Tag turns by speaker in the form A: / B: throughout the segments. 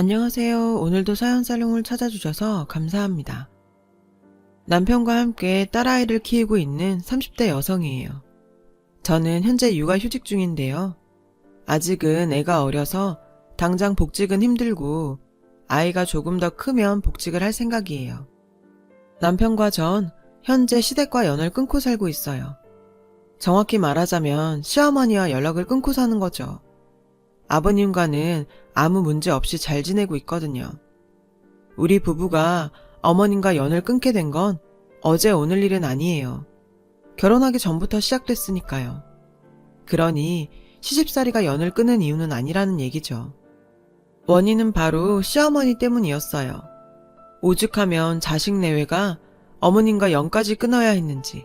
A: 안녕하세요. 오늘도 사연 살롱을 찾아주셔서 감사합니다. 남편과 함께 딸아이를 키우고 있는 30대 여성이에요. 저는 현재 육아 휴직 중인데요. 아직은 애가 어려서 당장 복직은 힘들고 아이가 조금 더 크면 복직을 할 생각이에요. 남편과 전 현재 시댁과 연을 끊고 살고 있어요. 정확히 말하자면 시어머니와 연락을 끊고 사는 거죠. 아버님과는 아무 문제 없이 잘 지내고 있거든요. 우리 부부가 어머님과 연을 끊게 된 건 어제 오늘 일은 아니에요. 결혼하기 전부터 시작됐으니까요. 그러니 시집살이가 연을 끊은 이유는 아니라는 얘기죠. 원인은 바로 시어머니 때문이었어요. 오죽하면 자식 내외가 어머님과 연까지 끊어야 했는지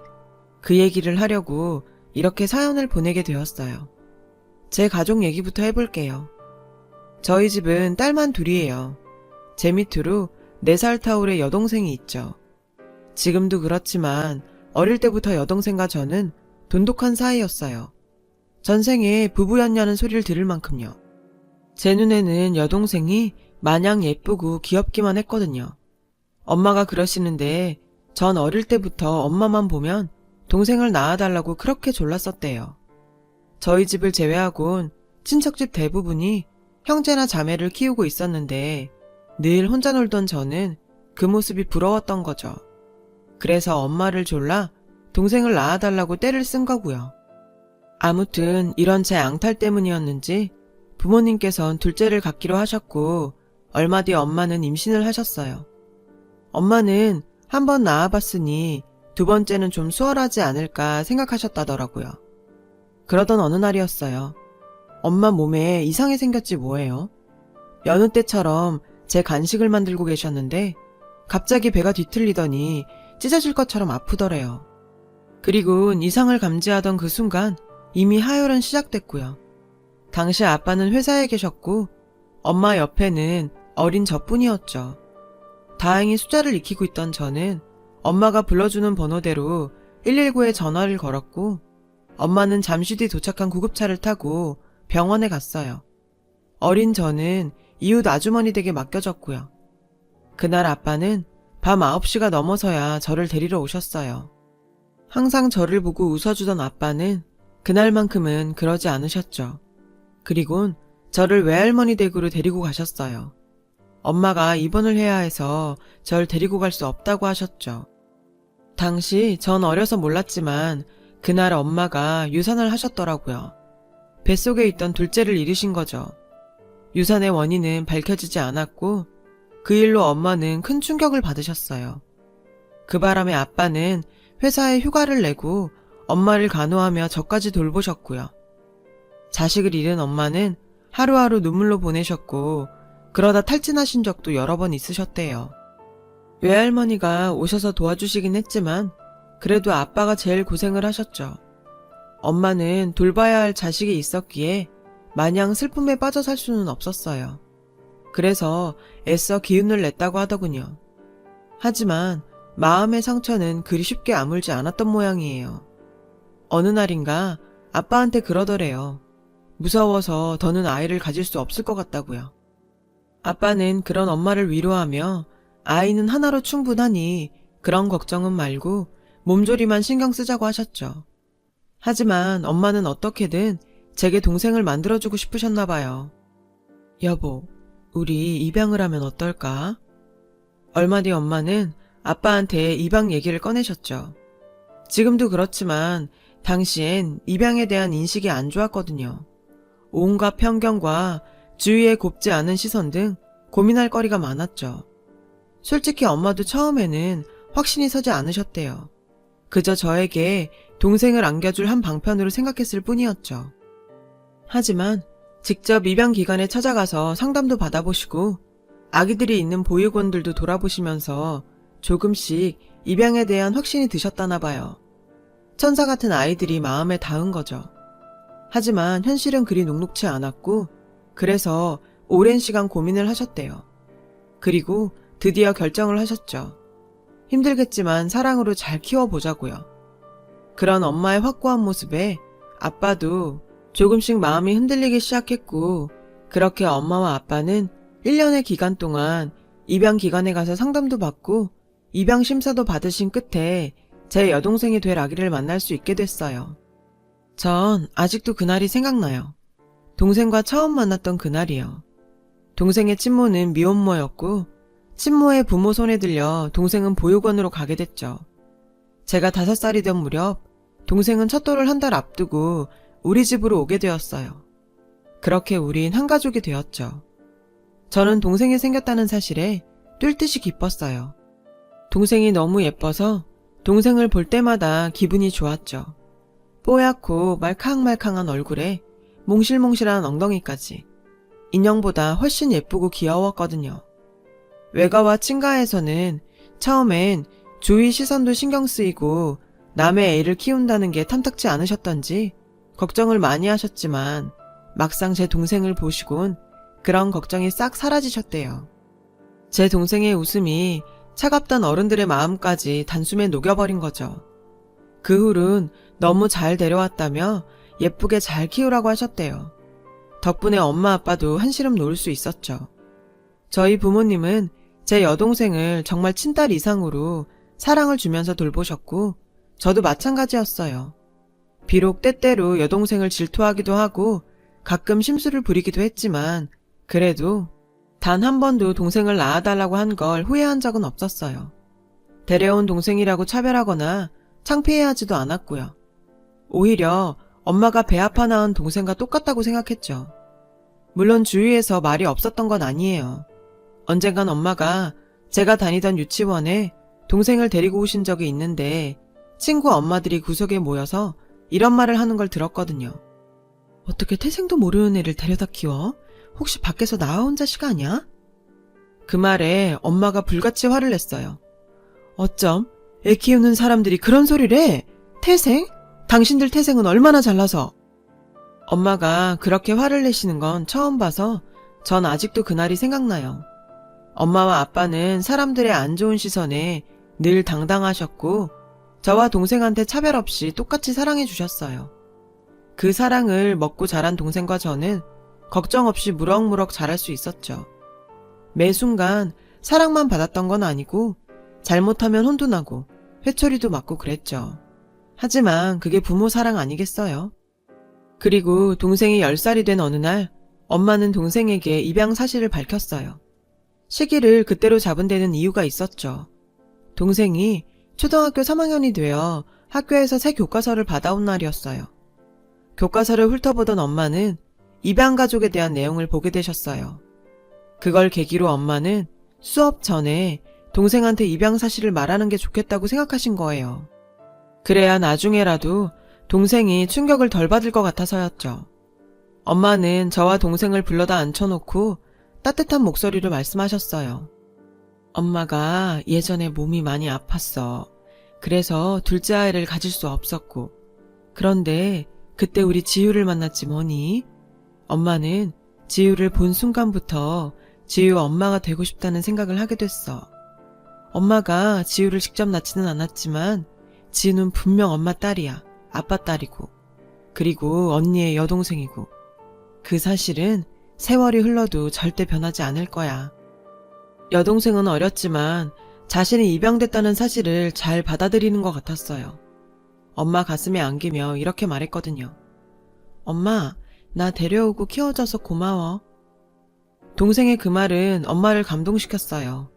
A: 그 얘기를 하려고 이렇게 사연을 보내게 되었어요. 제 가족 얘기부터 해볼게요. 저희 집은 딸만 둘이에요. 제 밑으로 4살 타울의 여동생이 있죠. 지금도 그렇지만 어릴 때부터 여동생과 저는 돈독한 사이였어요. 전생에 부부였냐는 소리를 들을 만큼요. 제 눈에는 여동생이 마냥 예쁘고 귀엽기만 했거든요. 엄마가 그러시는데 전 어릴 때부터 엄마만 보면 동생을 낳아달라고 그렇게 졸랐었대요. 저희 집을 제외하곤 친척집 대부분이 형제나 자매를 키우고 있었는데 늘 혼자 놀던 저는 그 모습이 부러웠던 거죠. 그래서 엄마를 졸라 동생을 낳아달라고 떼를 쓴 거고요. 아무튼 이런 제 앙탈 때문이었는지 부모님께선 둘째를 갖기로 하셨고 얼마 뒤 엄마는 임신을 하셨어요. 엄마는 한 번 낳아봤으니 두 번째는 좀 수월하지 않을까 생각하셨다더라고요. 그러던 어느 날이었어요. 엄마 몸에 이상이 생겼지 뭐예요. 여느 때처럼 제 간식을 만들고 계셨는데 갑자기 배가 뒤틀리더니 찢어질 것처럼 아프더래요. 그리고 이상을 감지하던 그 순간 이미 하혈은 시작됐고요. 당시 아빠는 회사에 계셨고 엄마 옆에는 어린 저뿐이었죠. 다행히 숫자를 익히고 있던 저는 엄마가 불러주는 번호대로 119에 전화를 걸었고 엄마는 잠시 뒤 도착한 구급차를 타고 병원에 갔어요. 어린 저는 이웃 아주머니 댁에 맡겨졌고요. 그날 아빠는 밤 9시가 넘어서야 저를 데리러 오셨어요. 항상 저를 보고 웃어주던 아빠는 그날만큼은 그러지 않으셨죠. 그리곤 저를 외할머니 댁으로 데리고 가셨어요. 엄마가 입원을 해야 해서 절 데리고 갈 수 없다고 하셨죠. 당시 전 어려서 몰랐지만 그날 엄마가 유산을 하셨더라고요. 뱃속에 있던 둘째를 잃으신 거죠. 유산의 원인은 밝혀지지 않았고 그 일로 엄마는 큰 충격을 받으셨어요. 그 바람에 아빠는 회사에 휴가를 내고 엄마를 간호하며 저까지 돌보셨고요. 자식을 잃은 엄마는 하루하루 눈물로 보내셨고 그러다 탈진하신 적도 여러 번 있으셨대요. 외할머니가 오셔서 도와주시긴 했지만 그래도 아빠가 제일 고생을 하셨죠. 엄마는 돌봐야 할 자식이 있었기에 마냥 슬픔에 빠져 살 수는 없었어요. 그래서 애써 기운을 냈다고 하더군요. 하지만 마음의 상처는 그리 쉽게 아물지 않았던 모양이에요. 어느 날인가 아빠한테 그러더래요. 무서워서 더는 아이를 가질 수 없을 것 같다고요. 아빠는 그런 엄마를 위로하며 아이는 하나로 충분하니 그런 걱정은 말고 몸조리만 신경 쓰자고 하셨죠. 하지만 엄마는 어떻게든 제게 동생을 만들어주고 싶으셨나 봐요. 여보, 우리 입양을 하면 어떨까? 얼마 뒤 엄마는 아빠한테 입양 얘기를 꺼내셨죠. 지금도 그렇지만 당시엔 입양에 대한 인식이 안 좋았거든요. 온갖 편견과 주위의 곱지 않은 시선 등 고민할 거리가 많았죠. 솔직히 엄마도 처음에는 확신이 서지 않으셨대요. 그저 저에게 동생을 안겨줄 한 방편으로 생각했을 뿐이었죠. 하지만 직접 입양 기관에 찾아가서 상담도 받아보시고 아기들이 있는 보육원들도 돌아보시면서 조금씩 입양에 대한 확신이 드셨다나 봐요. 천사 같은 아이들이 마음에 닿은 거죠. 하지만 현실은 그리 녹록치 않았고 그래서 오랜 시간 고민을 하셨대요. 그리고 드디어 결정을 하셨죠. 힘들겠지만 사랑으로 잘 키워보자고요. 그런 엄마의 확고한 모습에 아빠도 조금씩 마음이 흔들리기 시작했고, 그렇게 엄마와 아빠는 1년의 기간 동안 입양 기관에 가서 상담도 받고 입양 심사도 받으신 끝에 제 여동생이 될 아기를 만날 수 있게 됐어요. 전 아직도 그날이 생각나요. 동생과 처음 만났던 그날이요. 동생의 친모는 미혼모였고 친모의 부모 손에 들려 동생은 보육원으로 가게 됐죠. 제가 다섯 살이던 무렵 동생은 첫돌을 한 달 앞두고 우리 집으로 오게 되었어요. 그렇게 우린 한 가족이 되었죠. 저는 동생이 생겼다는 사실에 뛸 듯이 기뻤어요. 동생이 너무 예뻐서 동생을 볼 때마다 기분이 좋았죠. 뽀얗고 말캉말캉한 얼굴에 몽실몽실한 엉덩이까지 인형보다 훨씬 예쁘고 귀여웠거든요. 외가와 친가에서는 처음엔 주위 시선도 신경 쓰이고 남의 애를 키운다는 게 탐탁지 않으셨던지 걱정을 많이 하셨지만 막상 제 동생을 보시곤 그런 걱정이 싹 사라지셨대요. 제 동생의 웃음이 차갑던 어른들의 마음까지 단숨에 녹여버린 거죠. 그 후론 너무 잘 데려왔다며 예쁘게 잘 키우라고 하셨대요. 덕분에 엄마 아빠도 한시름 놓을 수 있었죠. 저희 부모님은 제 여동생을 정말 친딸 이상으로 사랑을 주면서 돌보셨고, 저도 마찬가지였어요. 비록 때때로 여동생을 질투하기도 하고 가끔 심술을 부리기도 했지만, 그래도 단 한 번도 동생을 낳아달라고 한 걸 후회한 적은 없었어요. 데려온 동생이라고 차별하거나 창피해하지도 않았고요. 오히려 엄마가 배 아파 낳은 동생과 똑같다고 생각했죠. 물론 주위에서 말이 없었던 건 아니에요. 언젠간 엄마가 제가 다니던 유치원에 동생을 데리고 오신 적이 있는데 친구 엄마들이 구석에 모여서 이런 말을 하는 걸 들었거든요. 어떻게 태생도 모르는 애를 데려다 키워? 혹시 밖에서 나 혼자 아니야? 그 말에 엄마가 불같이 화를 냈어요. 어쩜 애 키우는 사람들이 그런 소리를 해? 태생? 당신들 태생은 얼마나 잘나서? 엄마가 그렇게 화를 내시는 건 처음 봐서 전 아직도 그날이 생각나요. 엄마와 아빠는 사람들의 안 좋은 시선에 늘 당당하셨고 저와 동생한테 차별 없이 똑같이 사랑해 주셨어요. 그 사랑을 먹고 자란 동생과 저는 걱정 없이 무럭무럭 자랄 수 있었죠. 매 순간 사랑만 받았던 건 아니고 잘못하면 혼도 나고 회초리도 맞고 그랬죠. 하지만 그게 부모 사랑 아니겠어요? 그리고 동생이 10살이 된 어느 날 엄마는 동생에게 입양 사실을 밝혔어요. 시기를 그때로 잡은 데는 이유가 있었죠. 동생이 초등학교 3학년이 되어 학교에서 새 교과서를 받아온 날이었어요. 교과서를 훑어보던 엄마는 입양 가족에 대한 내용을 보게 되셨어요. 그걸 계기로 엄마는 수업 전에 동생한테 입양 사실을 말하는 게 좋겠다고 생각하신 거예요. 그래야 나중에라도 동생이 충격을 덜 받을 것 같아서였죠. 엄마는 저와 동생을 불러다 앉혀놓고 따뜻한 목소리로 말씀하셨어요. 엄마가 예전에 몸이 많이 아팠어. 그래서 둘째 아이를 가질 수 없었고. 그런데 그때 우리 지유를 만났지 뭐니? 엄마는 지유를 본 순간부터 지유 엄마가 되고 싶다는 생각을 하게 됐어. 엄마가 지유를 직접 낳지는 않았지만 지유는 분명 엄마 딸이야. 아빠 딸이고. 그리고 언니의 여동생이고. 그 사실은 세월이 흘러도 절대 변하지 않을 거야. 여동생은 어렸지만 자신이 입양됐다는 사실을 잘 받아들이는 것 같았어요. 엄마 가슴에 안기며 이렇게 말했거든요. 엄마, 나 데려오고 키워줘서 고마워. 동생의 그 말은 엄마를 감동시켰어요.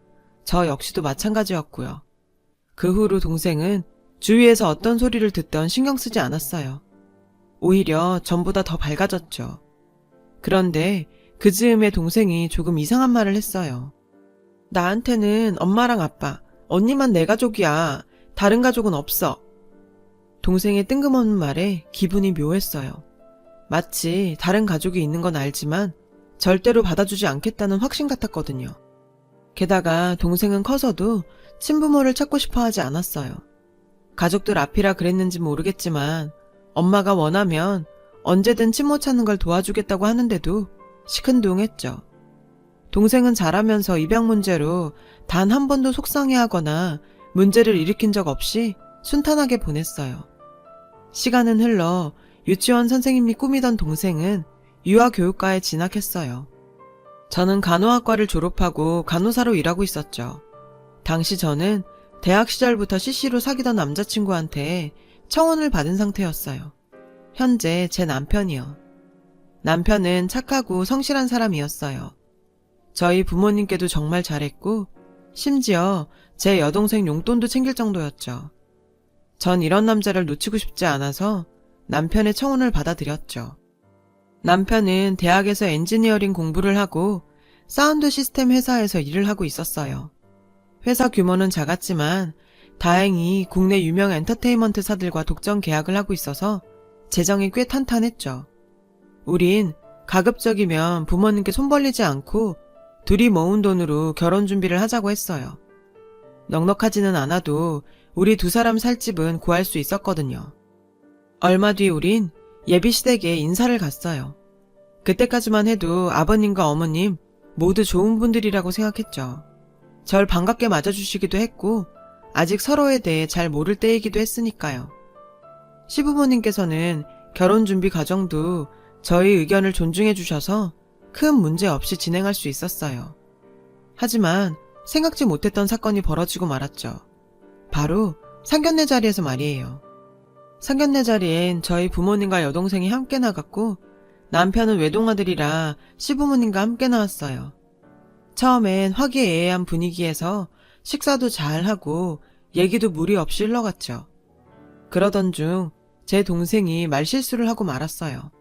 A: 저 역시도 마찬가지였고요. 그 후로 동생은 주위에서 어떤 소리를 듣던 신경 쓰지 않았어요. 오히려 전보다 더 밝아졌죠. 그런데 그 즈음에 동생이 조금 이상한 말을 했어요. 나한테는 엄마랑 아빠, 언니만 내 가족이야. 다른 가족은 없어. 동생의 뜬금없는 말에 기분이 묘했어요. 마치 다른 가족이 있는 건 알지만 절대로 받아주지 않겠다는 확신 같았거든요. 게다가 동생은 커서도 친부모를 찾고 싶어 하지 않았어요. 가족들 앞이라 그랬는지 모르겠지만 엄마가 원하면 언제든 친모 찾는 걸 도와주겠다고 하는데도 시큰둥했죠. 동생은 자라면서 입양 문제로 단 한 번도 속상해하거나 문제를 일으킨 적 없이 순탄하게 보냈어요. 시간은 흘러 유치원 선생님이 꾸미던 동생은 유아교육과에 진학했어요. 저는 간호학과를 졸업하고 간호사로 일하고 있었죠. 당시 저는 대학 시절부터 CC로 사귀던 남자친구한테 청혼을 받은 상태였어요. 현재 제 남편이요. 남편은 착하고 성실한 사람이었어요. 저희 부모님께도 정말 잘했고, 심지어 제 여동생 용돈도 챙길 정도였죠. 전 이런 남자를 놓치고 싶지 않아서 남편의 청혼을 받아들였죠. 남편은 대학에서 엔지니어링 공부를 하고 사운드 시스템 회사에서 일을 하고 있었어요. 회사 규모는 작았지만 다행히 국내 유명 엔터테인먼트사들과 독점 계약을 하고 있어서 재정이 꽤 탄탄했죠. 우린 가급적이면 부모님께 손 벌리지 않고 둘이 모은 돈으로 결혼 준비를 하자고 했어요. 넉넉하지는 않아도 우리 두 사람 살 집은 구할 수 있었거든요. 얼마 뒤 우린 예비시댁에 인사를 갔어요. 그때까지만 해도 아버님과 어머님 모두 좋은 분들이라고 생각했죠. 절 반갑게 맞아주시기도 했고, 아직 서로에 대해 잘 모를 때이기도 했으니까요. 시부모님께서는 결혼 준비 과정도 저희 의견을 존중해 주셔서 큰 문제 없이 진행할 수 있었어요. 하지만 생각지 못했던 사건이 벌어지고 말았죠. 바로 상견례 자리에서 말이에요. 상견례 자리엔 저희 부모님과 여동생이 함께 나갔고 남편은 외동아들이라 시부모님과 함께 나왔어요. 처음엔 화기애애한 분위기에서 식사도 잘 하고 얘기도 무리 없이 흘러갔죠. 그러던 중 제 동생이 말실수를 하고 말았어요.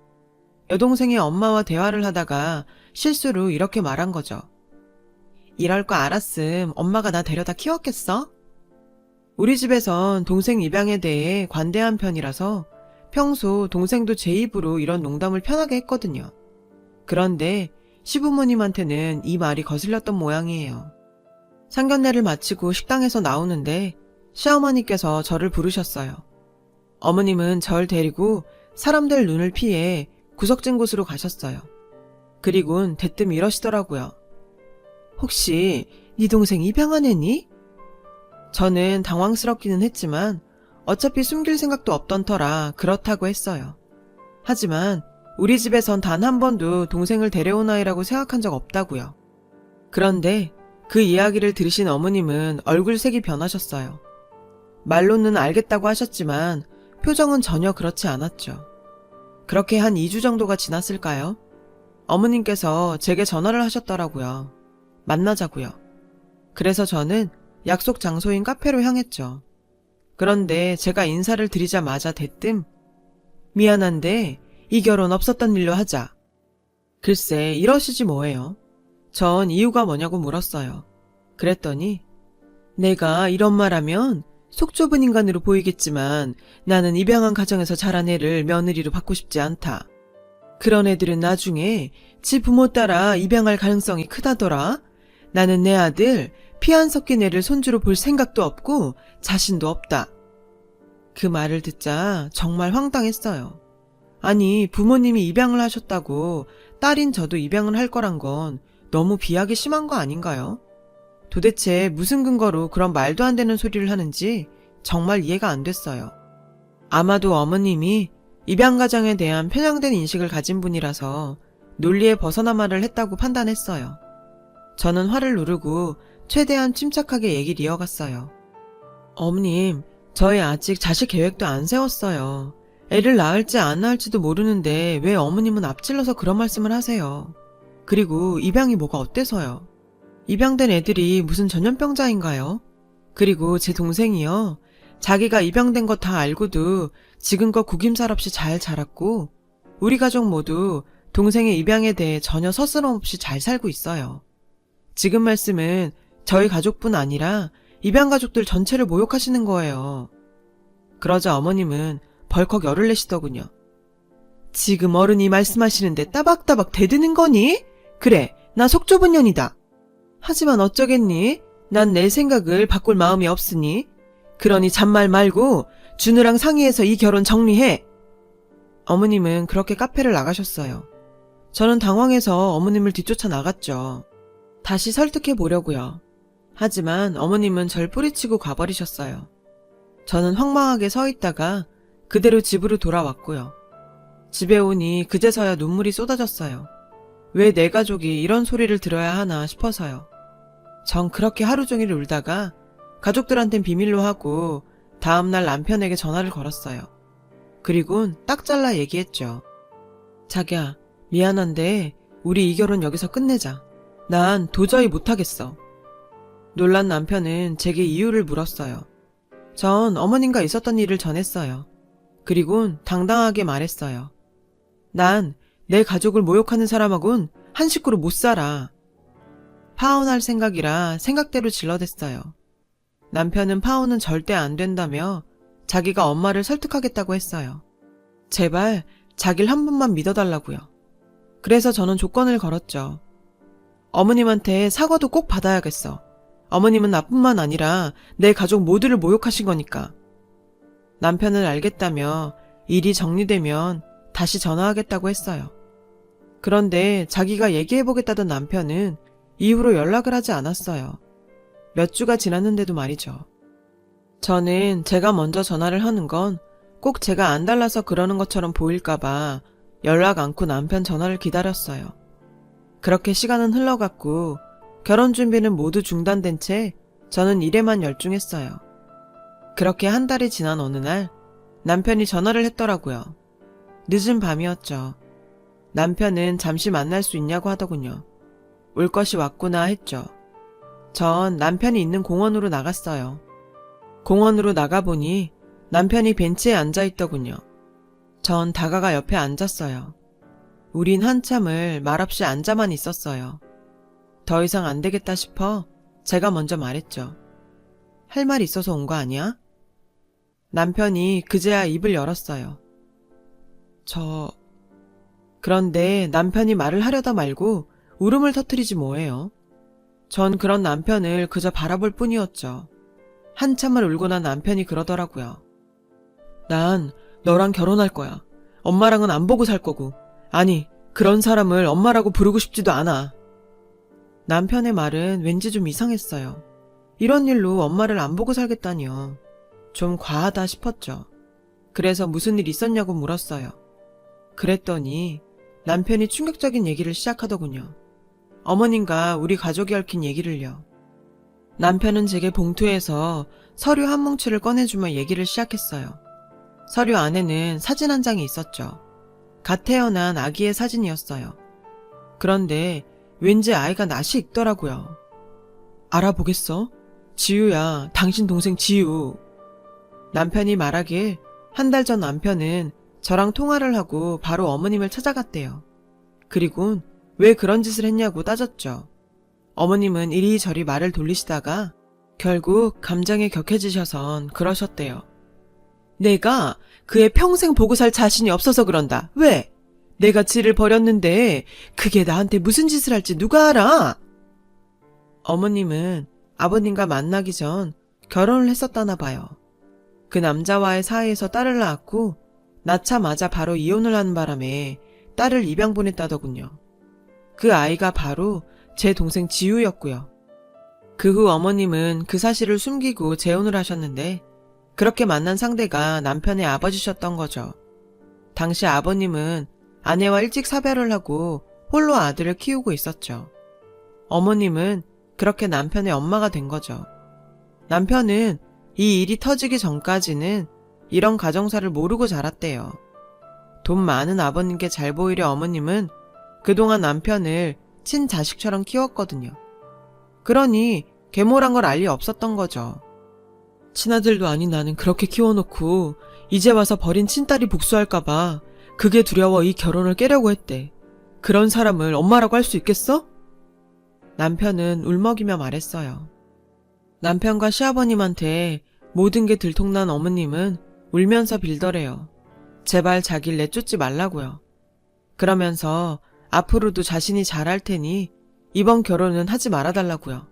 A: 여동생이 엄마와 대화를 하다가 실수로 이렇게 말한 거죠. 이럴 거 알았음 엄마가 나 데려다 키웠겠어? 우리 집에선 동생 입양에 대해 관대한 편이라서 평소 동생도 제 입으로 이런 농담을 편하게 했거든요. 그런데 시부모님한테는 이 말이 거슬렸던 모양이에요. 상견례를 마치고 식당에서 나오는데 시어머니께서 저를 부르셨어요. 어머님은 절 데리고 사람들 눈을 피해 구석진 곳으로 가셨어요. 그리곤 대뜸 이러시더라고요. 혹시 네 동생 입양한 애니? 저는 당황스럽기는 했지만 어차피 숨길 생각도 없던 터라 그렇다고 했어요. 하지만 우리 집에선 단 한 번도 동생을 데려온 아이라고 생각한 적 없다고요. 그런데 그 이야기를 들으신 어머님은 얼굴색이 변하셨어요. 말로는 알겠다고 하셨지만 표정은 전혀 그렇지 않았죠. 그렇게 한 2주 정도가 지났을까요? 어머님께서 제게 전화를 하셨더라고요. 만나자고요. 그래서 저는 약속 장소인 카페로 향했죠. 그런데 제가 인사를 드리자마자 대뜸 미안한데 이 결혼 없었던 일로 하자. 글쎄 이러시지 뭐예요. 전 이유가 뭐냐고 물었어요. 그랬더니 내가 이런 말하면 속 좁은 인간으로 보이겠지만 나는 입양한 가정에서 자란 애를 며느리로 받고 싶지 않다. 그런 애들은 나중에 지 부모 따라 입양할 가능성이 크다더라. 나는 내 아들 피안 섞인 애를 손주로 볼 생각도 없고 자신도 없다. 그 말을 듣자 정말 황당했어요. 아니, 부모님이 입양을 하셨다고 딸인 저도 입양을 할 거란 건 너무 비하기 심한 거 아닌가요? 도대체 무슨 근거로 그런 말도 안 되는 소리를 하는지 정말 이해가 안 됐어요. 아마도 어머님이 입양가정에 대한 편향된 인식을 가진 분이라서 논리에 벗어난 말을 했다고 판단했어요. 저는 화를 누르고 최대한 침착하게 얘기를 이어갔어요. 어머님, 저희 아직 자식 계획도 안 세웠어요. 애를 낳을지 안 낳을지도 모르는데 왜 어머님은 앞질러서 그런 말씀을 하세요. 그리고 입양이 뭐가 어때서요? 입양된 애들이 무슨 전염병자인가요? 그리고 제 동생이요. 자기가 입양된 거다 알고도 지금껏 구김살 없이 잘 자랐고 우리 가족 모두 동생의 입양에 대해 전혀 서스럼 없이 잘 살고 있어요. 지금 말씀은 저희 가족뿐 아니라 입양 가족들 전체를 모욕하시는 거예요. 그러자 어머님은 벌컥 열을 내시더군요. 지금 어른이 말씀하시는데 따박따박 대드는 거니? 그래, 나 속 좁은 년이다. 하지만 어쩌겠니? 난 내 생각을 바꿀 마음이 없으니. 그러니 잔말 말고 준우랑 상의해서 이 결혼 정리해. 어머님은 그렇게 카페를 나가셨어요. 저는 당황해서 어머님을 뒤쫓아 나갔죠. 다시 설득해 보려고요. 하지만 어머님은 절 뿌리치고 가버리셨어요. 저는 황망하게 서 있다가 그대로 집으로 돌아왔고요. 집에 오니 그제서야 눈물이 쏟아졌어요. 왜 내 가족이 이런 소리를 들어야 하나 싶어서요. 전 그렇게 하루 종일 울다가 가족들한텐 비밀로 하고 다음날 남편에게 전화를 걸었어요. 그리곤 딱 잘라 얘기했죠. 자기야, 미안한데 우리 이 결혼 여기서 끝내자. 난 도저히 못하겠어. 놀란 남편은 제게 이유를 물었어요. 전 어머님과 있었던 일을 전했어요. 그리곤 당당하게 말했어요. 난 내 가족을 모욕하는 사람하곤 한 식구로 못 살아. 파혼할 생각이라 생각대로 질러댔어요. 남편은 파혼은 절대 안 된다며 자기가 엄마를 설득하겠다고 했어요. 제발 자기를 한 번만 믿어달라고요. 그래서 저는 조건을 걸었죠. 어머님한테 사과도 꼭 받아야겠어. 어머님은 나뿐만 아니라 내 가족 모두를 모욕하신 거니까. 남편은 알겠다며 일이 정리되면 다시 전화하겠다고 했어요. 그런데 자기가 얘기해보겠다던 남편은 이후로 연락을 하지 않았어요. 몇 주가 지났는데도 말이죠. 저는 제가 먼저 전화를 하는 건 꼭 제가 안 달라서 그러는 것처럼 보일까봐 연락 않고 남편 전화를 기다렸어요. 그렇게 시간은 흘러갔고 결혼 준비는 모두 중단된 채 저는 일에만 열중했어요. 그렇게 한 달이 지난 어느 날 남편이 전화를 했더라고요. 늦은 밤이었죠. 남편은 잠시 만날 수 있냐고 하더군요. 올 것이 왔구나 했죠. 전 남편이 있는 공원으로 나갔어요. 공원으로 나가보니 남편이 벤치에 앉아 있더군요. 전 다가가 옆에 앉았어요. 우린 한참을 말없이 앉아만 있었어요. 더 이상 안 되겠다 싶어 제가 먼저 말했죠. 할 말 있어서 온 거 아니야? 남편이 그제야 입을 열었어요. 저, 그런데 남편이 말을 하려다 말고 울음을 터뜨리지 뭐예요. 전 그런 남편을 그저 바라볼 뿐이었죠. 한참을 울고 난 남편이 그러더라고요. 난 너랑 결혼할 거야. 엄마랑은 안 보고 살 거고. 아니, 그런 사람을 엄마라고 부르고 싶지도 않아. 남편의 말은 왠지 좀 이상했어요. 이런 일로 엄마를 안 보고 살겠다니요. 좀 과하다 싶었죠. 그래서 무슨 일 있었냐고 물었어요. 그랬더니 남편이 충격적인 얘기를 시작하더군요. 어머님과 우리 가족이 얽힌 얘기를요. 남편은 제게 봉투에서 서류 한 뭉치를 꺼내주며 얘기를 시작했어요. 서류 안에는 사진 한 장이 있었죠. 갓 태어난 아기의 사진이었어요. 그런데 왠지 아이가 낯이 익더라고요. 알아보겠어? 지우야, 당신 동생 지우. 남편이 말하길 한 달 전 남편은 저랑 통화를 하고 바로 어머님을 찾아갔대요. 그리곤 왜 그런 짓을 했냐고 따졌죠. 어머님은 이리저리 말을 돌리시다가 결국 감정에 격해지셔선 그러셨대요. 내가 그의 평생 보고 살 자신이 없어서 그런다. 왜? 내가 지를 버렸는데 그게 나한테 무슨 짓을 할지 누가 알아? 어머님은 아버님과 만나기 전 결혼을 했었다나 봐요. 그 남자와의 사이에서 딸을 낳았고 낳자마자 바로 이혼을 하는 바람에 딸을 입양 보냈다더군요. 그 아이가 바로 제 동생 지우였고요. 그 후 어머님은 그 사실을 숨기고 재혼을 하셨는데 그렇게 만난 상대가 남편의 아버지셨던 거죠. 당시 아버님은 아내와 일찍 사별을 하고 홀로 아들을 키우고 있었죠. 어머님은 그렇게 남편의 엄마가 된 거죠. 남편은 이 일이 터지기 전까지는 이런 가정사를 모르고 자랐대요. 돈 많은 아버님께 잘 보이려 어머님은 그동안 남편을 친자식처럼 키웠거든요. 그러니 계모란 걸 알리 없었던 거죠. 친아들도 아닌 나는 그렇게 키워놓고 이제 와서 버린 친딸이 복수할까봐 그게 두려워 이 결혼을 깨려고 했대. 그런 사람을 엄마라고 할 수 있겠어? 남편은 울먹이며 말했어요. 남편과 시아버님한테 모든 게 들통난 어머님은 울면서 빌더래요. 제발 자길 내쫓지 말라고요. 그러면서 앞으로도 자신이 잘할 테니 이번 결혼은 하지 말아달라고요.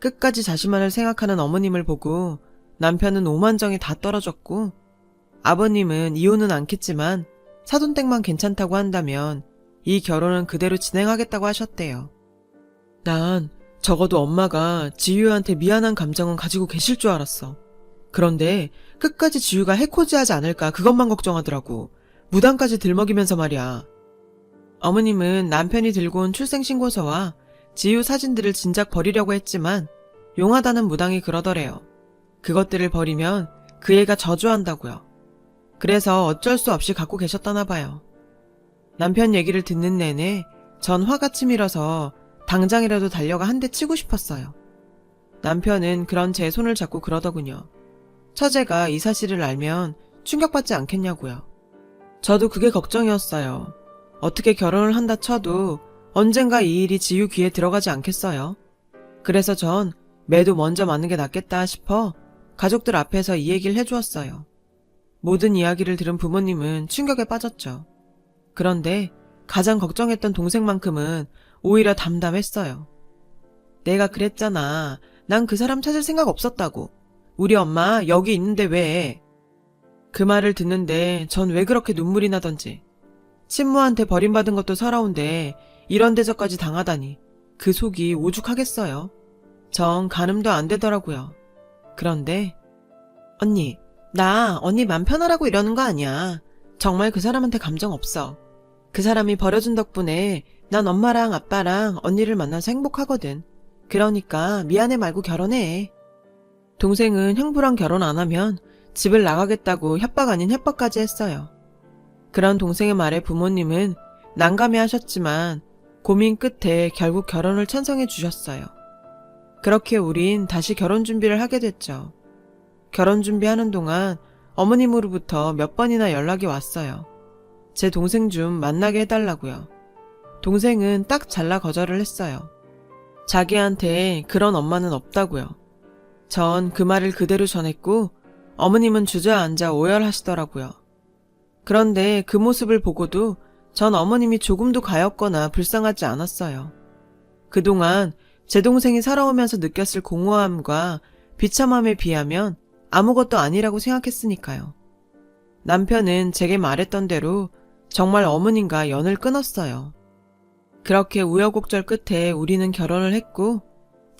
A: 끝까지 자신만을 생각하는 어머님을 보고 남편은 오만정이 다 떨어졌고 아버님은 이혼은 않겠지만 사돈댁만 괜찮다고 한다면 이 결혼은 그대로 진행하겠다고 하셨대요. 난 적어도 엄마가 지유한테 미안한 감정은 가지고 계실 줄 알았어. 그런데 끝까지 지유가 해코지하지 않을까 그것만 걱정하더라고. 무당까지 들먹이면서 말이야. 어머님은 남편이 들고 온 출생신고서와 지유 사진들을 진작 버리려고 했지만 용하다는 무당이 그러더래요. 그것들을 버리면 그 애가 저주한다고요. 그래서 어쩔 수 없이 갖고 계셨다나 봐요. 남편 얘기를 듣는 내내 전 화가 치밀어서 당장이라도 달려가 한 대 치고 싶었어요. 남편은 그런 제 손을 잡고 그러더군요. 처제가 이 사실을 알면 충격받지 않겠냐고요. 저도 그게 걱정이었어요. 어떻게 결혼을 한다 쳐도 언젠가 이 일이 지유 귀에 들어가지 않겠어요. 그래서 전 매도 먼저 맞는 게 낫겠다 싶어 가족들 앞에서 이 얘기를 해주었어요. 모든 이야기를 들은 부모님은 충격에 빠졌죠. 그런데 가장 걱정했던 동생만큼은 오히려 담담했어요. 내가 그랬잖아. 난 그 사람 찾을 생각 없었다고. 우리 엄마 여기 있는데 왜? 그 말을 듣는데 전 왜 그렇게 눈물이 나던지. 친모한테 버림받은 것도 서러운데 이런 대접까지 당하다니 그 속이 오죽하겠어요. 정 가늠도 안 되더라고요. 그런데 언니, 나 언니 맘 편하라고 이러는 거 아니야. 정말 그 사람한테 감정 없어. 그 사람이 버려준 덕분에 난 엄마랑 아빠랑 언니를 만나서 행복하거든. 그러니까 미안해 말고 결혼해. 동생은 형부랑 결혼 안 하면 집을 나가겠다고 협박 아닌 협박까지 했어요. 그런 동생의 말에 부모님은 난감해 하셨지만 고민 끝에 결국 결혼을 찬성해 주셨어요. 그렇게 우린 다시 결혼 준비를 하게 됐죠. 결혼 준비하는 동안 어머님으로부터 몇 번이나 연락이 왔어요. 제 동생 좀 만나게 해달라고요. 동생은 딱 잘라 거절을 했어요. 자기한테 그런 엄마는 없다고요. 전 그 말을 그대로 전했고 어머님은 주저앉아 오열하시더라고요. 그런데 그 모습을 보고도 전 어머님이 조금도 가엾거나 불쌍하지 않았어요. 그동안 제 동생이 살아오면서 느꼈을 공허함과 비참함에 비하면 아무것도 아니라고 생각했으니까요. 남편은 제게 말했던 대로 정말 어머님과 연을 끊었어요. 그렇게 우여곡절 끝에 우리는 결혼을 했고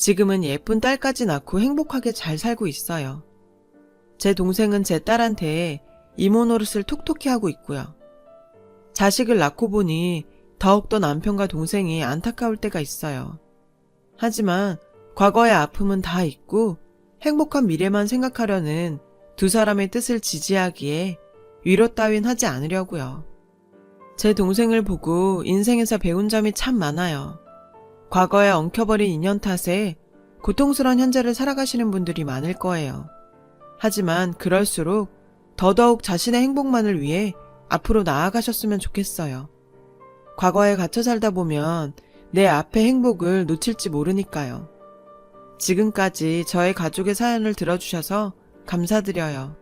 A: 지금은 예쁜 딸까지 낳고 행복하게 잘 살고 있어요. 제 동생은 제 딸한테 이모 노릇을 톡톡히 하고 있고요. 자식을 낳고 보니 더욱더 남편과 동생이 안타까울 때가 있어요. 하지만 과거의 아픔은 다 잊고 행복한 미래만 생각하려는 두 사람의 뜻을 지지하기에 위로 따윈 하지 않으려고요. 제 동생을 보고 인생에서 배운 점이 참 많아요. 과거에 엉켜버린 인연 탓에 고통스러운 현재를 살아가시는 분들이 많을 거예요. 하지만 그럴수록 더더욱 자신의 행복만을 위해 앞으로 나아가셨으면 좋겠어요. 과거에 갇혀 살다 보면 내 앞의 행복을 놓칠지 모르니까요. 지금까지 저의 가족의 사연을 들어주셔서 감사드려요.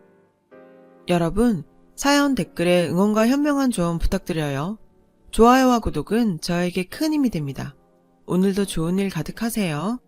A: 여러분, 사연 댓글에 응원과 현명한 조언 부탁드려요. 좋아요와 구독은 저에게 큰 힘이 됩니다. 오늘도 좋은 일 가득하세요.